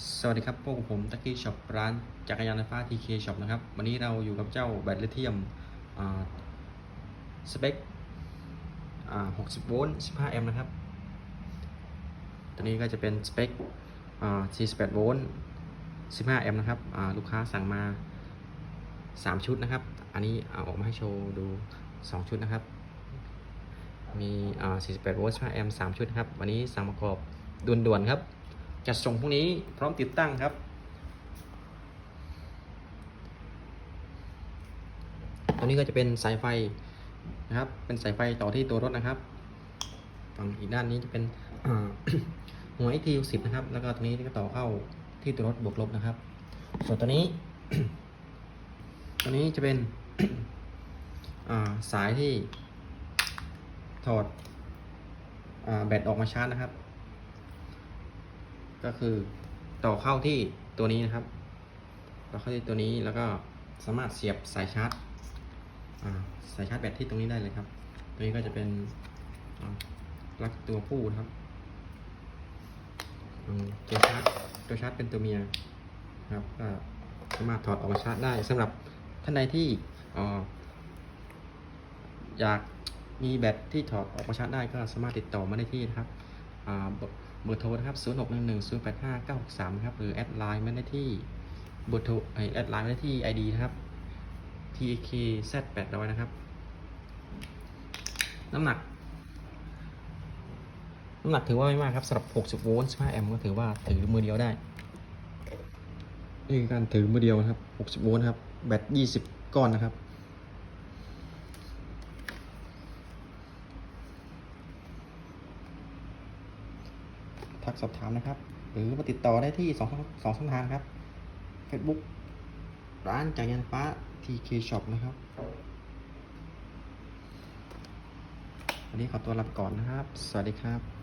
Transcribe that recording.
สวัสดีครับ พวกผมตะกี้ช็อปร้านจักรยานไฟฟ้า TK Shop นะครับ วันนี้เราอยู่กับเจ้าแบตลิเธียมสเปค60 โวลต์ 15 แอมป์นะครับ ตัวนี้ก็จะเป็นสเปคอ่า48 โวลต์ 15 แอมป์นะครับ ลูกค้าสั่งมา 3 ชุดนะครับ อันนี้เอาออกมาให้โชว์ดู 2 ชุดนะครับ มี48 โวลต์ 15 แอมป์ 3 ชุดนะครับ วันนี้สั่งประกอบด่วนๆครับ จัดส่งพรุ่งนี้พร้อมติดตั้งครับ ตัวนี้ก็จะเป็นสายไฟนะครับ เป็นสายไฟต่อที่ตัวรถนะครับ ฝั่งอีกด้านนี้จะเป็นหัว XT10 นะครับ แล้วก็ตรงนี้ก็ต่อเข้าที่ตัวรถบวกลบนะครับ ส่วนตัวนี้ ตัวนี้จะเป็นสายที่ถอดอแบตออกมาชาร์จนะครับ ก็คือต่อเข้าที่ตัวนี้นะครับ ต่อเข้าที่ตัวนี้แล้วก็สามารถเสียบสายชาร์จสายชาร์จแบตที่ตรงนี้ได้เลยครับ ตัวนี้ก็จะเป็นอ่าปลั๊กตัวผู้นะครับตัวชาร์จตัวชาร์จเป็นตัวเมียครับก็สามารถถอดออกมาชาร์จได้สำหรับท่านใดที่ออยากมีแบตที่ถอดออกมาชาร์จได้ก็สามารถติดต่อมาได้ที่นะครับ เบอร์โทรนะครับ 0 6 1 1 0 8 5 9 6 3ครับ หรือแอดไลน์มาได้ที่เบอร์โทรไอแอดไลน์มาได้ที่ ID นะครับ TK Z 800 นะครับ น้ำหนัก น้ำหนักถือว่าไม่มากครับสำหรับ 60 โวลต์ 15 แอมป์ก็ถือว่าถือมือเดียวได้ นี่คือการถือมือเดียวนะครับ 60 โวลต์ครับ แบต 20 ก้อนนะครับ ทักสอบถามนะครับ หรือมาติดต่อได้ที่สองสองช่องทางครับ Facebook ร้านจักรยานฟ้า TK Shop นะครับวันนี้ขอตัวลาไปก่อนนะครับ สวัสดีครับ